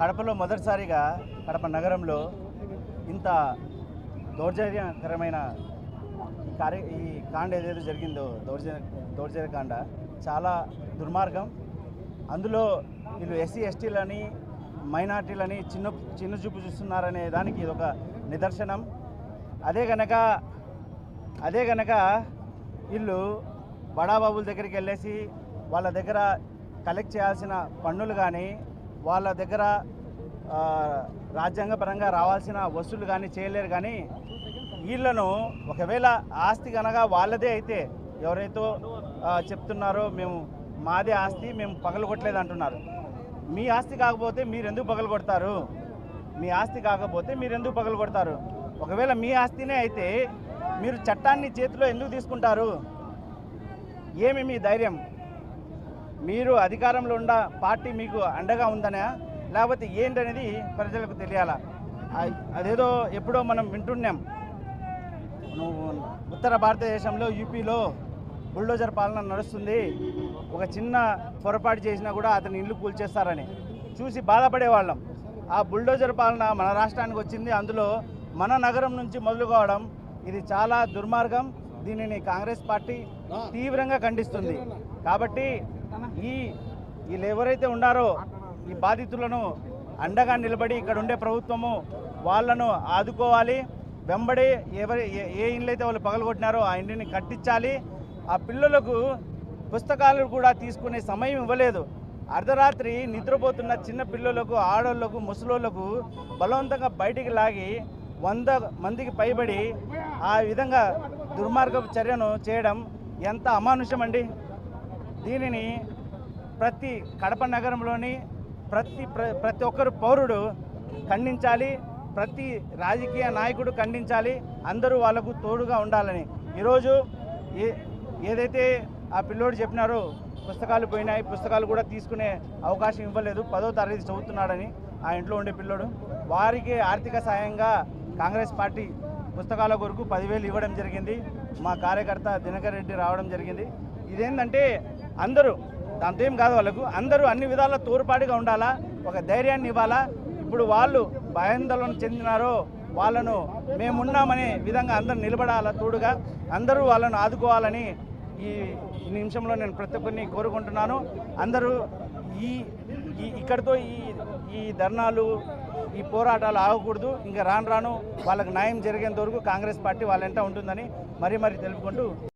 కడపలో మొదటిసారిగా కడప నగరంలో ఇంత దౌర్జన్యకరమైన ఈ కార్య ఈ కాండ ఏదైతే జరిగిందో దౌర్జన్య దౌర్జన్యకాండ చాలా దుర్మార్గం. అందులో వీళ్ళు ఎస్సీ ఎస్టీలని మైనార్టీలని చిన్న చిన్న చూపు చూస్తున్నారనే దానికి ఇది ఒక నిదర్శనం. అదే గనక అదే గనక వీళ్ళు బడాబాబుల దగ్గరికి వెళ్ళేసి వాళ్ళ దగ్గర కలెక్ట్ చేయాల్సిన పన్నులు కానీ వాళ్ళ దగ్గర రాజ్యాంగపరంగా రావాల్సిన వసూలు కానీ చేయలేరు కానీ వీళ్ళను ఒకవేళ ఆస్తి కనుక వాళ్ళదే అయితే ఎవరైతే చెప్తున్నారో మేము మాదే ఆస్తి మేము పగలగొట్టలేదు అంటున్నారు. మీ ఆస్తి కాకపోతే మీరు ఎందుకు పగలగొడతారు మీ ఆస్తి కాకపోతే మీరు ఎందుకు పగలగొడతారు ఒకవేళ మీ ఆస్తినే అయితే మీరు చట్టాన్ని చేతిలో ఎందుకు తీసుకుంటారు? ఏమి మీ ధైర్యం? మీరు అధికారంలో ఉన్న పార్టీ మీకు అండగా ఉందనా లేకపోతే ఏంటనేది ప్రజలకు తెలియాలా? అదేదో ఎప్పుడో మనం వింటున్నాం. నువ్వు ఉత్తర భారతదేశంలో యూపీలో బుల్డోజర్ పాలన నడుస్తుంది. ఒక చిన్న పొరపాటు చేసినా కూడా అతని ఇల్లు కూల్చేస్తారని. చూసి బాధపడేవాళ్ళం. ఆ బుల్డోజర్ పాలన మన రాష్ట్రానికి వచ్చింది. అందులో మన నగరం నుంచి మొదలు కావడం ఇది చాలా దుర్మార్గం. దీనిని కాంగ్రెస్ పార్టీ తీవ్రంగా ఖండిస్తుంది. కాబట్టి ఈ వీళ్ళు ఎవరైతే ఉన్నారో ఈ బాధితులను అండగా నిలబడి ఇక్కడ ఉండే ప్రభుత్వము వాళ్ళను ఆదుకోవాలి. వెంబడి ఎవరి ఏ- ఏ ఇండ్లు అయితే వాళ్ళు పగలగొట్టినారో ఆ ఇంటిని కట్టించాలి. ఆ పిల్లలకు పుస్తకాలు కూడా తీసుకునే సమయం ఇవ్వలేదు. అర్ధరాత్రి నిద్రపోతున్న చిన్న పిల్లలకు ఆడోళ్ళకు ముసలోళ్ళకు బలవంతంగా బయటికి లాగి వంద మందికి పైబడి ఆ విధంగా దుర్మార్గపు చర్యను చేయడం ఎంత అమానుషం అండి దీనిని ప్రతి కడప నగరంలోని ప్రతి ప్ర- ప్రతి ఒక్కరు పౌరుడు ఖండించాలి ప్రతి రాజకీయ నాయకుడు ఖండించాలి అందరూ వాళ్ళకు తోడుగా ఉండాలని. ఈరోజు ఏ ఏదైతే ఆ పిల్లోడు చెప్పినారో పుస్తకాలు పోయినాయి పుస్తకాలు కూడా తీసుకునే అవకాశం ఇవ్వలేదు పదో తరగతి చదువుతున్నాడని ఆ ఇంట్లో ఉండే పిల్లోడు. వారికి ఆర్థిక సాయంగా కాంగ్రెస్ పార్టీ పుస్తకాల కొరకు పదివేలు ఇవ్వడం జరిగింది. మా కార్యకర్త దినకర్ రెడ్డి రావడం జరిగింది. ఇదేంటంటే అందరూ దాంతో ఏం కాదు వాళ్ళకు అందరూ అన్ని విధాల తోడ్పాటుగా ఉండాలా ఒక ధైర్యాన్ని ఇవ్వాలా? ఇప్పుడు వాళ్ళు భయాందోళన చెందినారో వాళ్ళను మేమున్నామనే విధంగా అందరూ నిలబడాలా తోడుగా? అందరూ వాళ్ళను ఆదుకోవాలని ఈ నిమిషంలో నేను ప్రతి ఒక్కరిని కోరుకుంటున్నాను. అందరూ ఈ ఈ ఇక్కడితో ఈ ఈ ధర్నాలు ఈ పోరాటాలు ఆగకూడదు. ఇంకా రాను రాను వాళ్ళకు న్యాయం జరిగేంత వరకు కాంగ్రెస్ పార్టీ వాళ్ళ ఉంటుందని మరీ మరీ తెలుపుకుంటూ